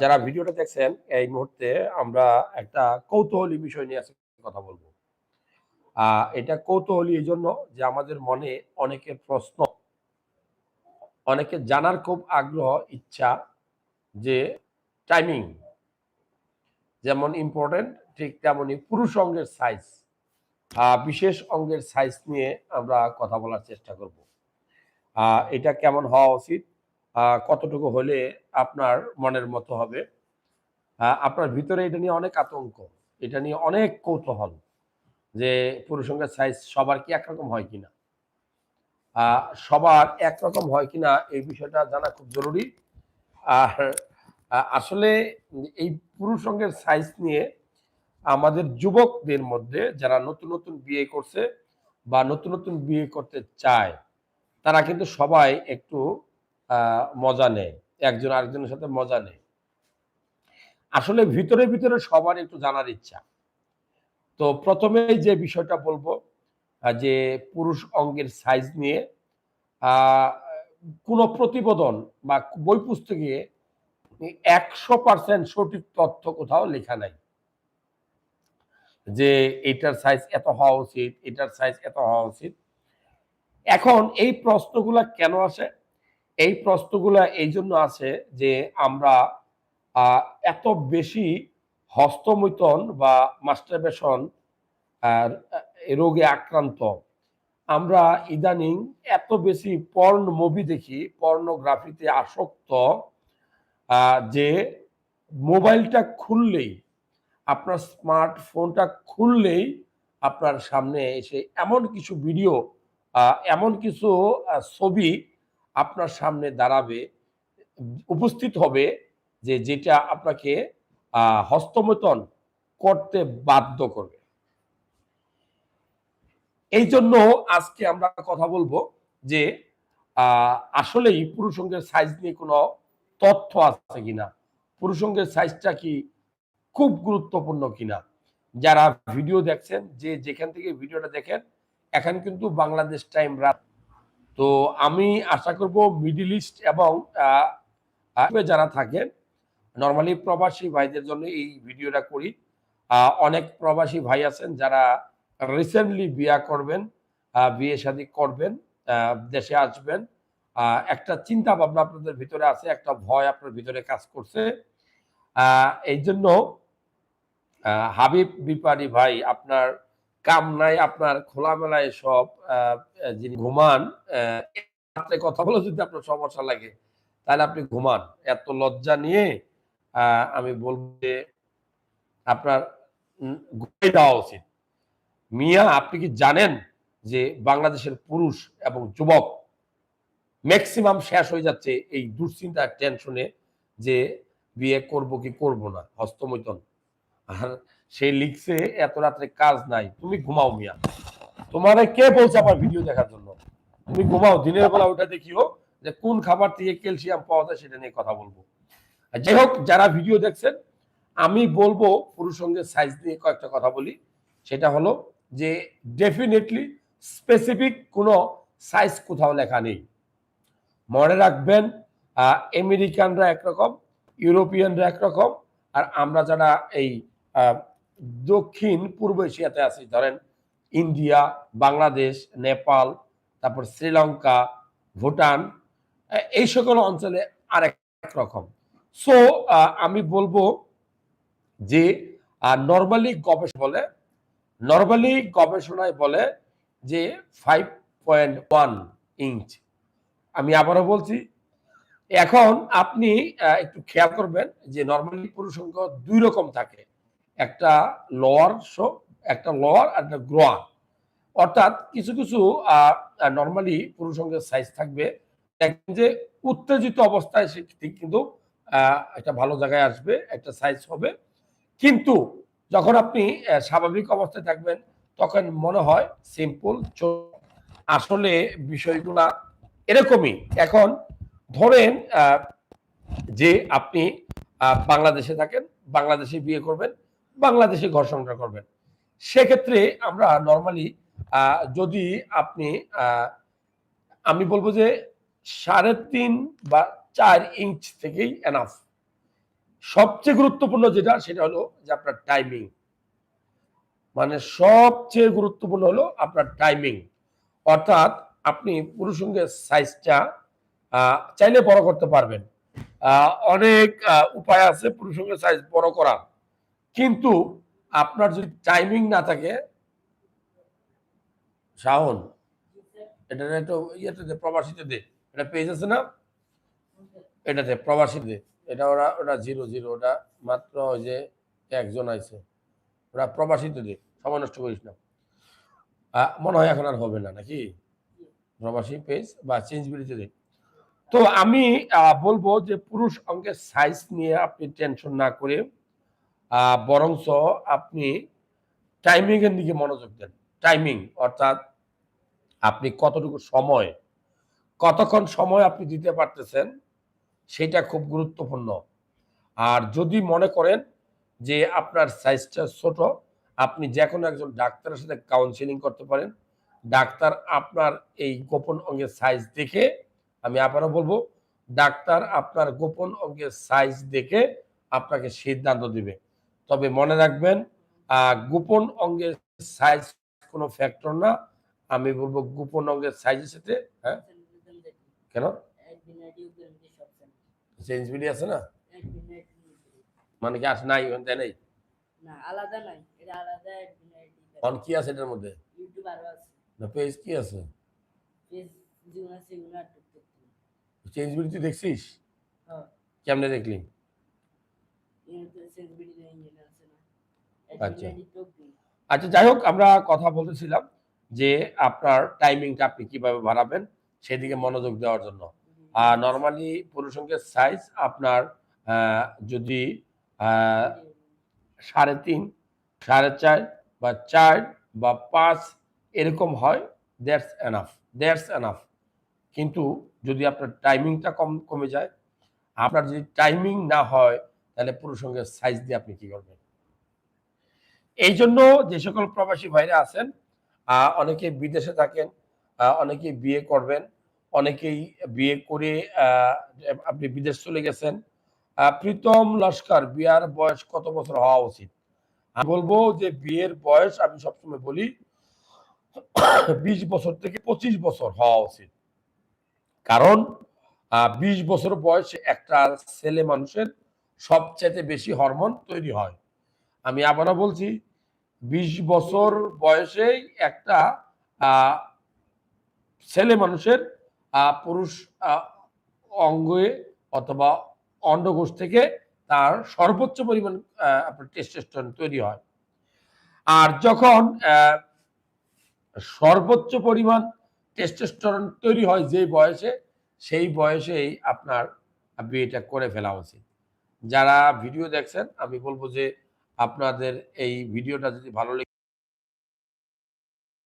যারা ভিডিওটা দেখছেন, এই মুহূর্তে আমরা একটা কৌতূহলী বিষয় নিয়ে কথা বলব। এটা কৌতূহলী এই জন্য যে আমাদের মনে অনেকের প্রশ্ন অনেকের জানার খুব আগ্রহ, ইচ্ছা যে টাইমিং যেমন ইম্পর্টেন্ট ঠিক তেমনই পুরুষ অঙ্গের সাইজ বিশেষ অঙ্গের সাইজ নিয়ে আমরা কথা বলার চেষ্টা করব। এটা কেমন হওয়া উচিত? কতটুকু হলে আপনার মনের মতো হবে? আপনার ভিতরে এটা নিয়ে অনেক আতঙ্ক। এটা নিয়ে অনেক কৌতূহল যে পুরুষঙ্গের সাইজ সবার কি একরকম হয় কিনা? সবার একরকম হয় কিনা এই বিষয়টা জানা খুব জরুরি। আর আসলে এই পুরুষঙ্গের সাইজ নিয়ে আমাদের যুবকদের মধ্যে যারা নতুন নতুন বিয়ে করছে বা নতুন নতুন বিয়ে করতে চায়, তারা কিন্তু সবাই একটু মজা নেয়। একজন আরেকজনের সাথে মজা নেয়। আসলে ভিতরে ভিতরে সবার একটু জানার ইচ্ছা। তো প্রথমে যে বিষয়টা বলব যে পুরুষ অঙ্গের সাইজ নিয়ে কোনো প্রতিবেদন বা বই পুস্তকে একশো পার্সেন্ট সঠিক তথ্য কোথাও লেখা নাই। যে এটার সাইজ এত হওয়া উচিত, এটার সাইজ এত হওয়া উচিত। এখন এই প্রশ্নগুলা কেন আসে? এই প্রশ্নগুলা এই জন্য আছে যে আমরা এত বেশি হস্তমৈথন বা মাস্টারবেশন, আর রোগে আক্রান্ত। আমরা ইদানিং এত বেশি পর্ন মুভি দেখি, পর্নোগ্রাফিতে আসক্ত যে মোবাইলটা খুললেই, আপনার স্মার্টফোনটা খুললেই আপনার সামনে এসে এমন কিছু ভিডিও এমন কিছু ছবি আপনার সামনে দাঁড়াবে উপস্থিত হবে যে যেটা আপনাকে আহ, হস্তমৈথন করতে বাধ্য করবে। এই জন্য আজকে আমরা কথা বলব যে আসলেই পুরুষঙ্গের সাইজ নিয়ে কোনো তথ্য আছে কিনা? পুরুষঙ্গের সাইজটা কি খুব গুরুত্বপূর্ণ কিনা? যারা ভিডিও দেখছেন যে যেখান থেকে ভিডিওটা দেখেন এখন কিন্তু বাংলাদেশ টাইম রাত তো আমি আশা করব মিডিল ইস্ট এবং যারা থাকেন নর্মালি প্রবাসী ভাইদের জন্য এই ভিডিওটা করি। অনেক প্রবাসী ভাই আছেন যারা রিসেন্টলি বিয়া করবেন বিয়ে শাদী করবেন দেশে আসবেন। একটা চিন্তা ভাবনা আপনাদের ভিতরে আছে, একটা ভয় আপনার ভিতরে কাজ করছে। এই জন্য হাবিব বিপারি ভাই, আপনার কাম নাই আপনার খোলামেলায় সব যিনি ঘুমান রাত্রে কথা বলে যদি আপনার সমস্যা লাগে, তাহলে আপনি ঘুমান। এত লজ্জা নিয়ে আমি বলব যে আপনার ঘুমিয়ে দেওয়া উচিত। মিয়া, আপনি কি জানেন যে বাংলাদেশের পুরুষ এবং যুবক ম্যাক্সিমাম শেষ হয়ে যাচ্ছে এই দুশ্চিন্তার টেনশনে যে বিয়ে করব কি করব না? হস্তমৈতন আর সে লিখছে, এত রাত্রে কাজ নাই, তুমি ঘুমাও মিয়া। তোমারে কে বলছে আমার ভিডিও দেখার জন্য? তুমি ঘুমাও, দিনের বেলা ওটা দেখিও যে কোন খাবার থেকে ক্যালসিয়াম পাওয়া যায় সেটা নিয়ে কথা বলব। যাই হোক, যারা ভিডিও দেখছেন, আমি বলব পুরুষঙ্গের সাইজ নিয়ে কয়েকটা কথা বলি। সেটা হলো যে ডেফিনেটলি স্পেসিফিক কোনো সাইজ কোথাও লেখা নেই। মনে রাখবেন আমেরিকানরা একরকম, ইউরোপিয়ানরা একরকম, আর আমরা যারা এই দক্ষিণ পূর্ব এশিয়াতে আছি, ধরেন ইন্ডিয়া, বাংলাদেশ, নেপাল, তারপর শ্রীলঙ্কা, ভুটান এই সকল অঞ্চলে আরেক রকম। সো আমি বলব যে নর্মালি গবেষণা বলে নর্মালি গবেষণায় বলে যে ফাইভ পয়েন্ট ওয়ান ইঞ্চ আমি আবারও বলছি, এখন আপনি একটু খেয়াল করবেন যে নর্মালি পুরুষ সংখ্যা দুই রকম থাকে। একটা লোয়ার শো একটা লোয়ার আর একটা গ্রোয়ার অর্থাৎ কিছু কিছু নর্মালি পুরুষ সংখ্যার সাইজ থাকবে। যে উত্তেজিত অবস্থায় সে কিন্তু একটা ভালো জায়গায় আসবে, একটা সাইজ হবে। কিন্তু যখন আপনি স্বাভাবিক অবস্থায় থাকবেন, তখন মনে হয় সিম্পল আসলে বিষয়গুলা এরকমই। এখন ধরেন যে আপনি বাংলাদেশে থাকেন, বাংলাদেশে বিয়ে করবেন বাংলাদেশে ঘর সংসার করবেন। সেক্ষেত্রে আমরা নর্মালি যদি আপনি আমি বলব যে সাড়ে তিন বা চার ইঞ্চ থেকেই এনাফ সবচেয়ে গুরুত্বপূর্ণ যেটা, সেটা হলো যে আপনার টাইমিং মানে সবচেয়ে গুরুত্বপূর্ণ হলো আপনার টাইমিং অর্থাৎ আপনি পুরুষঙ্গের সাইজটা চাইলে বড় করতে পারবেন। অনেক উপায় আছে পুরুষঙ্গের সাইজ বড় করার। কিন্তু আপনার যদি টাইমিং না থাকে, শাওন, এটা একটু ইয়েতে দে, প্রবাসীতে দে। এটা পেজ আছে না? এটাতে প্রবাসী দে। এটা ওরা ওটা জিরো জিরো ওটা মাত্র ওই যে একজন আছে ওরা প্রবাসীতে দে, সময় নষ্ট করিস না। মনে হয় এখন আর হবে না, নাকি? প্রবাসী পেজ বা চেঞ্জ বিলিতে দে। তো আমি বলব যে পুরুষ অঙ্কের সাইজ নিয়ে আপনি টেনশন না করে বরঞ্চ আপনি টাইমিং এর দিকে মনোযোগ দেন। টাইমিং অর্থাৎ আপনি কতটুকু সময়, কতক্ষণ সময় আপনি দিতে পারতেছেন, সেটা খুব গুরুত্বপূর্ণ। আর যদি মনে করেন যে আপনার সাইজটা ছোট, আপনি যে কোনো একজন ডাক্তারের সাথে কাউন্সিলিং করতে পারেন। ডাক্তার আপনার এই গোপন অঙ্গের সাইজ দেখে, আমি আবারও বলব, ডাক্তার আপনার গোপন অঙ্গের সাইজ দেখে আপনাকে সিদ্ধান্ত দিবে। তবে মনে রাখবেন গোপন অঙ্গের সাইজ কোনো ফ্যাক্টর না। আমি বলব গোপন অঙ্গের সাইজের সাথে হ্যাঁ? কেন? চেঞ্জ বিডি আছে না? মানে কি আছে নাই দেয় নাই না আলাদা নাই? এটা আলাদা অন কি আছে এটার মধ্যে? ইউটিউব আরও আছে? না পেজ কি আছে পেজ জীবন আছে চেঞ্জ বিডি তুই দেখছিস? হ্যাঁ। কেমনে দেখলি এতে সেন্সিটিভিটি ইঞ্জিন আছে না আচ্ছা। আচ্ছা যাই হোক আমরা কথা বলতেছিলাম যে আপনার টাইমিংটা আপনি কীভাবে বাড়াবেন সেদিকে মনোযোগ দেওয়ার জন্য। আর নর্মালি পুরুষঙ্গের সাইজ আপনার যদি সাড়ে তিন সাড়ে চার বা চার বা পাঁচ এরকম হয় দ্যাটস এনাফ দ্যাটস এনাফ কিন্তু যদি আপনার টাইমিংটা কম কমে যায় আপনার যদি টাইমিং না হয় তাহলে পুরুষঙ্গের সাইজ দিয়ে আপনি কি করবেন? এই জন্য যে সকল প্রবাসী ভাইরা আছেন অনেকে বিদেশে থাকেন আহ, অনেকেই বিয়ে করবেন অনেকেই বিয়ে করে আপনি বিদেশ চলে গেছেন। প্রীতম লস্কর বিয়ার বয়স কত বছর হওয়া উচিত? আমি বলব যে বিয়ের বয়স আমি সবসময় বলি বিশ বছর থেকে পঁচিশ বছর হওয়া উচিত। কারণ বিশ বছর বয়সে একটা ছেলে মানুষের সবচেয়ে বেশি হরমোন তৈরি হয়। আমি আবারও বলছি, বিশ বছর বয়সেই একটা ছেলে মানুষের পুরুষ অঙ্গে অথবা অন্ডকোষ থেকে তার সর্বোচ্চ পরিমাণ আপনার টেস্টোস্টেরন তৈরি হয়। আর যখন সর্বোচ্চ পরিমাণ টেস্টোস্টেরন তৈরি হয় যে বয়সে, সেই বয়সেই আপনার বিয়েটা করে ফেলা উচিত। যারা ভিডিও দেখছেন আমি বলব যে আপনাদের এই ভিডিওটা যদি ভালো